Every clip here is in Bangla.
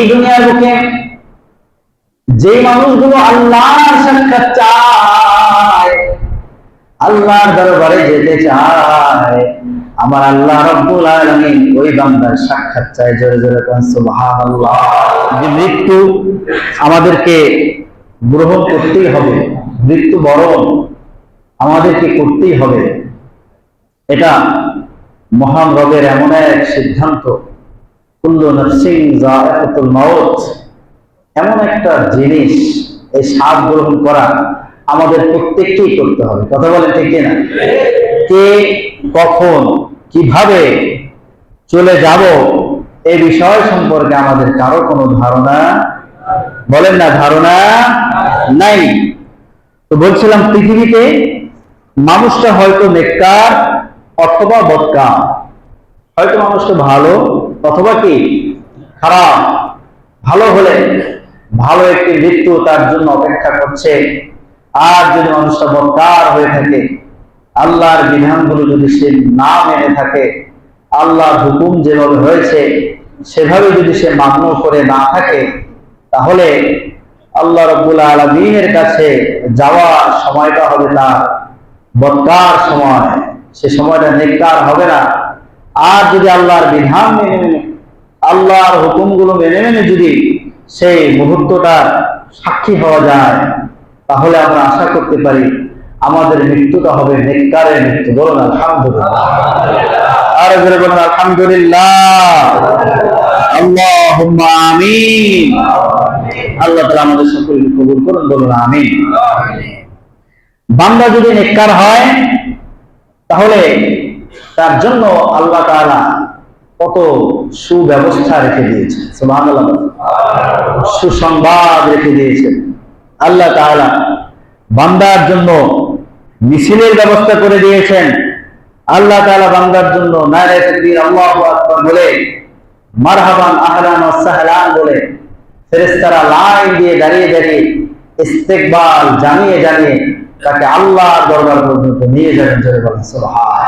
এই দুনিয়ার বুকে যে মানুষগুলো আল্লাহর সাক্ষাৎ চায়, আল্লাহর দরবারে যেতে চায়, আমার আল্লাহ রব্বুল আলামিন ওই বান্দার সাক্ষাৎ চায় জোরে জোরে কোন, সুবহানাল্লাহ। যে মৃত্যু আমাদেরকে গ্রহণ করতেই হবে, মৃত্যু বরণ আমাদেরকে করতেই হবে। এটা মহান রবের এমন এক সিদ্ধান্ত। এমন একটা জিনিস, এই স্বাদ গ্রহণ করা আমাদের প্রত্যেককেই করতে হবে। কথা বলেন ঠিক না কে কখন, কীভাবে চলে যাব এই বিষয় সম্পর্কে আমাদের কারও কোনো ধারণা বলেন না, ধারণা নাই। তো বলছিলাম, পৃথিবীতে মানুষটা হয়তো নেককার অথবা বদকার। হয়তো মানুষটা ভালো অথবা কি? খারাপ। ভালো হলে ভালো একটি মৃত্যু তার জন্য অপেক্ষা করছে। আর যদি মানুষটা বদকার হয়ে থাকে, আল্লাহর বিধানগুলো যদি সে না মেনে থাকে, আল্লাহর হুকুম যেভাবে হয়েছে, সেভাবে যদি সে মান্য করে না থাকে, তাহলে আল্লাহ রব্বুল আলমিনের কাছে যাওয়ার সময়টা হবে তার বদকার সময়। সে সময়টা নেককার হবে না। আর যদি আল্লাহর বিধান মেনে মেনে আল্লাহর হুকুমগুলো মেনে মেনে যদি সেই মুহূর্তটা সাক্ষী হওয়া যায়, তাহলে আমরা আশা করতে পারি আমাদের মৃত্যুটা হবে নেককারের মৃত্যু। বলুন, আলহামদুলিল্লাহ। আর বলুন, আলহামদুলিল্লাহ। আল্লাহ তাআলা আমাদের সকলকে কবুল করুন, বলুন, আমিন। বান্দা যদি নেককার হয়, তাহলে তার জন্য আল্লাহ তাআলা কত সুব্যবস্থা রেখে দিয়েছেন। সুসংবাদ রেখে দিয়েছেন। আল্লাহ তাআলা বান্দার জন্য মিছিলের ব্যবস্থা করে দিয়েছেন। আল্লাহ তাআলা বান্দার জন্য আল্লাহু বলে, মারহাবান আহলান ওয়া বলে, ফেরেশতারা লাইন দিয়ে দাঁড়িয়ে দাঁড়িয়ে ইস্তেকবাল জানিয়ে জানিয়ে তাকে আল্লাহর দরবার পর্যন্ত নিয়ে যাবেন জোরে বলেন, সুবহান।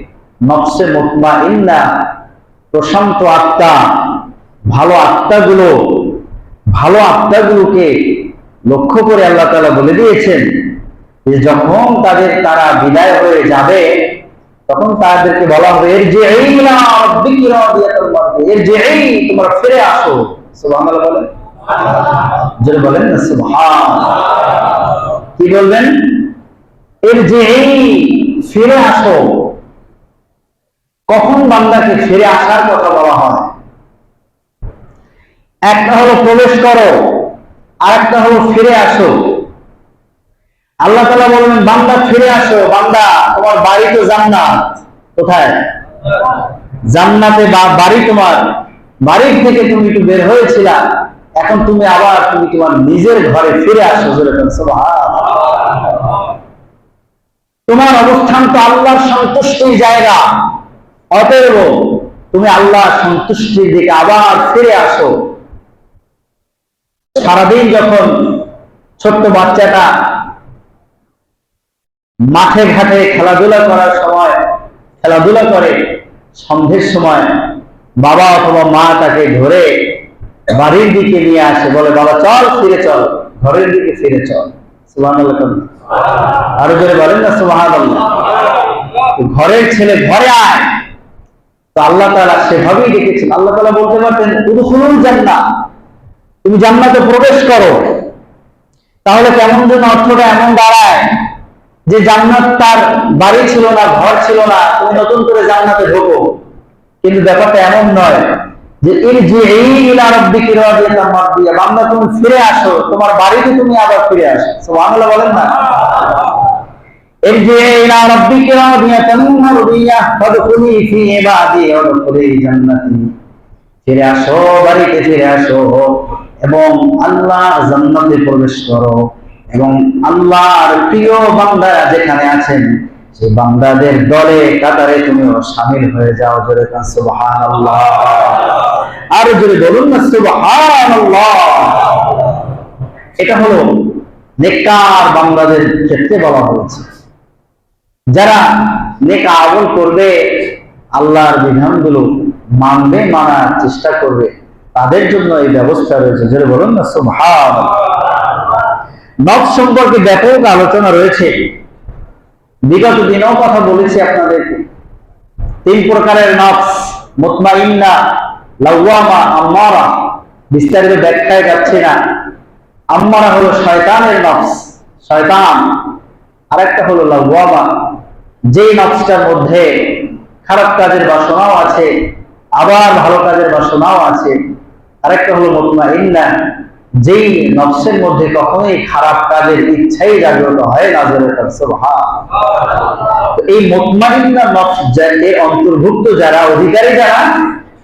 নফসে মুতমাইন্না, প্রশান্ত আত্মা, ভালো আত্মাগুলো, ভালো আত্মাগুলোকে লক্ষ্য করে আল্লাহ তালা বলে দিয়েছেন যে, যখন তাদের তারা বিদায় হয়ে যাবে, তখন তাদেরকে বলা হবে এর যে এই এর যে এই তোমরা ফিরে আসো সুবহানাল্লাহ বলেন। বলেন না সুবহান কি বলবেন? এর যে এই ফিরে আসো কখন বান্দাকে ফিরে আসার কথা বলা হয়? একটা হলো প্রবেশ করো আর একটা হলো ফিরে আসো। আল্লাহ তালা বলবেন বান্দা ফিরে আসো, বান্দা, তোমার বাড়ি তো জান্নাত। কোথায়? জান্নাতে বা বাড়ি তোমার। বাড়ির থেকে তুমি একটু বের হয়েছিলা, এখন তুমি আবার তুমি তোমার নিজের ঘরে ফিরে আসো তোমার অবস্থান তো আল্লাহর সন্তুষ্টির জায়গা। অতএব তুমি আল্লাহ সন্তুষ্টির দিকে আবার ফিরে আসো। সারাদিন যখন ছোট্ট বাচ্চাটা মাঠে ঘাটে খেলাধুলা করার সময়, খেলাধুলা করে সন্ধ্যের সময় বাবা অথবা মা তাকে ধরে বাড়ির দিকে নিয়ে আসে, বলে, বাবা, চল, ফিরে চল, ঘরের দিকে ফিরে চল। সুবাহ আরও জোরে বলেন না সুবাহ ঘরের ছেলে ঘরে আয়। তো আল্লাহ তাআলা সেভাবেই ডেকেছেন আল্লাহ তাআলা বলতে পারতেন, উদখুলুল জান্নাহ তুমি জান্নাতে প্রবেশ করো, তাহলে কেমন যেন অর্থটা এমন দাঁড়ায় যে জান্নাত তার বাড়ি ছিল না, ঘর ছিল না, তুমি নতুন করে জান্নাতে ঢোকো। কিন্তু ব্যাপারটা এমন নয় যে এর যে এই তুমি ফিরে আসো, তোমার বাড়িতে তুমি আবার ফিরে আসো। বাংলা বলেন না? ارجعي إلى ربك راضية مرضية فادخلي في عبادي وادخلي جنتي ফিরে আসো বাড়িতে ফিরে আসো এবং আল্লাহ জান্নাতে প্রবেশ করো এবং আল্লাহর প্রিয় বান্দারা যেখানে আছেন সেই বান্দাদের দলে কাতারে তুমিও সামিল হয়ে যাও জোরে কান সুবহানাল্লাহ আর জোরে বলুন না সুবহানাল্লাহ এটা হলো নেককার বান্দাদের ক্ষেত্রে বলা হয়েছে যারা নেকা আমল করবে, আল্লাহর বিধানগুলো মানবে, মানার চেষ্টা করবে, তাদের জন্য এই ব্যবস্থা রয়েছে। যেটা বলুন না সুবহান নখ সম্পর্কে ব্যাপক আলোচনা রয়েছে। বিগত দিনেও কথা বলেছি আপনাদেরকে। তিন প্রকারের নফস, মুতমাইন্না লাউয়ামা আম্মারা। বিস্তারিত ব্যাখ্যায় যাচ্ছে না। আম্মারা হলো শয়তানের নফস, শয়তান। আরেকটা হলো লাওয়ামা। যেই নফসটার মধ্যে খারাপ কাজের বাসনাও আছে, আবার ভালো কাজের বাসনাও আছে, আরেকটা হলো মুতমাইন্না যেই নফসের মধ্যে কখনোই খারাপ কাজের ইচ্ছাই জাগ্রত হয় না জোরে এই নফস যাকে অন্তর্ভুক্ত যারা, অধিকারী যারা,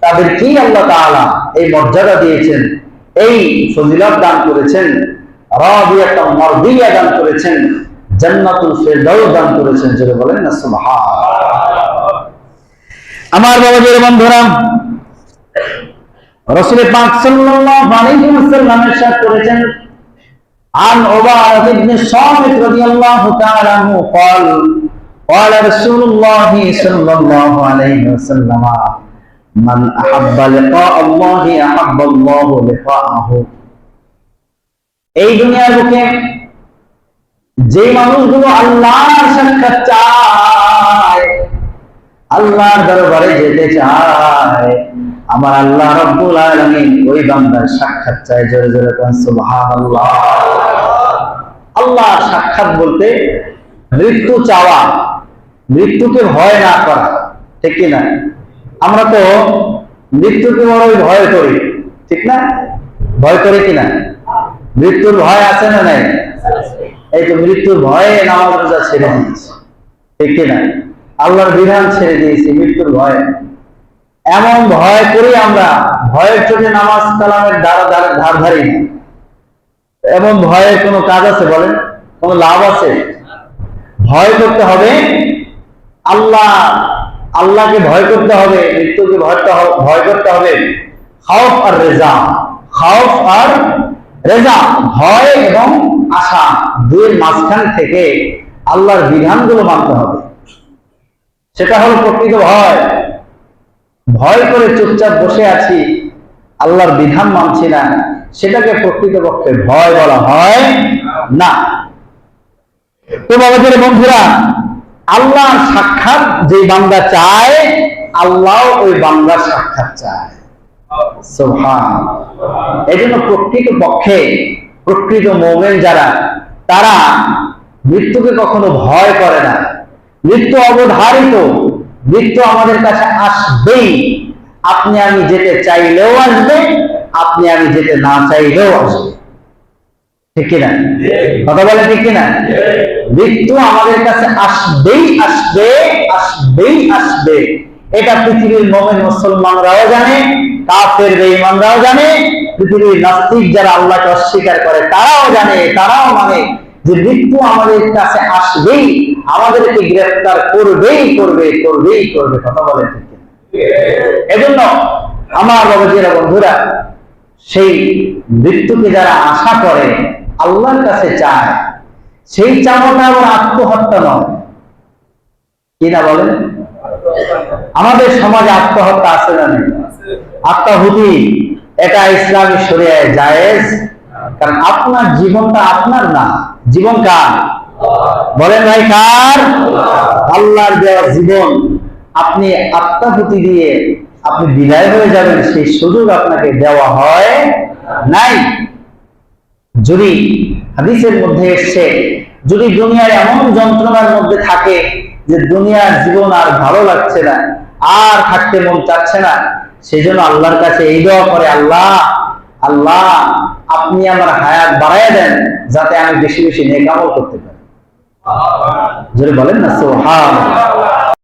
তাদেরকেই আল্লাহ তাআলা এই মর্যাদা দিয়েছেন, এই ফজিলত দান করেছেন রাদিয়াতাম মারদিয়া দান করেছেন জান্নাতুল ফিরদাউস দান করেছেন যেটা বলেন না সুবহান আমার বাবাজির বন্ধুরা রাসূল পাক সাল্লাল্লাহু আলাইহি ওয়াসাল্লাম ارشاد করেছেন عن عبادة بن الصامت رضي الله تعالى عنه قال قال رسول الله صلى الله عليه وسلم من أحب لقاء الله أحب الله لقاءه এই দুনিয়ার বুকে যে মানুষগুলো আল্লাহর সাক্ষাৎ চায়, আল্লাহর দরবারে যেতে চায়, আমার আল্লাহ রব্বুল আলামিন ওই বান্দার সাক্ষাৎ চায় জোরে জোরে কোন, সুবহানাল্লাহ। আল্লাহ সাক্ষাৎ বলতে মৃত্যু চাওয়া, মৃত্যুকে ভয় না করা, ঠিক কি না? আমরা তো মৃত্যুকে বড়ই ভয় করি, ঠিক না? ভয় করে কিনা মৃত্যুর ভয় আছে না নাই? এই তো মৃত্যুর ভয়ে নামাজ রোজা ছেড়ে দিয়েছি। ঠিক কিনা? আল্লাহর বিধান ছেড়ে দিয়েছি মৃত্যুর ভয়ে। এমন ভয় করি আমরা, ভয়ের চোখে নামাজ কালামের দ্বারা ধার ধারি না। এমন ভয়ে কোনো কাজ আছে বলেন? কোনো লাভ আছে? ভয় করতে হবে। আল্লাহ, আল্লাহকে ভয় করতে হবে, মৃত্যুকে ভয়টা ভয় করতে হবে। খাউফ আর রেজা খাউফ আর রেজা, ভয় এবং আশা দুয়ের মাঝখান থেকে আল্লাহর বিধানগুলো মানতে হবে। সেটা হলো প্রকৃত ভয়। ভয় করে চুপচাপ বসে আছি, আল্লাহর বিধান মানছি না, সেটাকে প্রকৃতপক্ষে ভয় বলা হয় না। তো বাবাদের বন্ধুরা, আল্লাহর সাক্ষাৎ যে বান্দা চায়, আল্লাহ ওই বান্দার সাক্ষাৎ চায়। এই জন্য প্রকৃত পক্ষে প্রকৃত মোমেন যারা, তারা মৃত্যুকে কখনো ভয় করে না। মৃত্যু অবধারিত, মৃত্যু আমাদের কাছে আসবেই। আপনি আমি যেতে চাইলেও আসবে, আপনি আমি যেতে না চাইলেও আসবে। ঠিক কথা বলে ঠিক মৃত্যু আমাদের কাছে আসবেই আসবে আসবেই আসবে। এটা পৃথিবীর মোমেন মুসলমানরাও জানে, কাফের বেঈমানরাও জানে পৃথিবীর নাস্তিক যারা আল্লাহকে অস্বীকার করে, তারাও জানে, তারাও মানে যে মৃত্যু আমাদের কাছে আসবেই, আমাদেরকে গ্রেফতার করবেই, করবে করবেই, করবে, কথা বলে কিনা? এজন্য আমার বাবাজিরা বন্ধুরা, সেই মৃত্যুকে যারা আশা করে, আল্লাহর কাছে চায়, সেই চাওয়াটা আবার আত্মহত্যা নয়। কি না বলেন? আমাদের সমাজে আত্মহত্যা আছে না নেই? আত্মাহুতি এটা ইসলামী শরিয়ায় জায়েজ, কারণ আপনার জীবনটা আপনার না। জীবন কার? বলেন ভাই, কার? আল্লাহর দেওয়া জীবন। আপনি আত্মাহুতি দিয়ে আপনি বিদায় হয়ে যাবেন, সেই সুযোগ আপনাকে দেওয়া হয় নাই। যদি হাদিসের মধ্যে এসছে, যদি দুনিয়ার এমন যন্ত্রণার মধ্যে থাকে যে দুনিয়ার জীবন আর ভালো লাগছে না, আর থাকতে মন চাচ্ছে না সেই জন্য আল্লাহর কাছে এই দোয়া করে, আল্লাহ আল্লাহ, আপনি আমার হায়াত বাড়াই দেন যাতে আমি বেশি বেশি নেকামল করতে পারি। বলেন না সোহান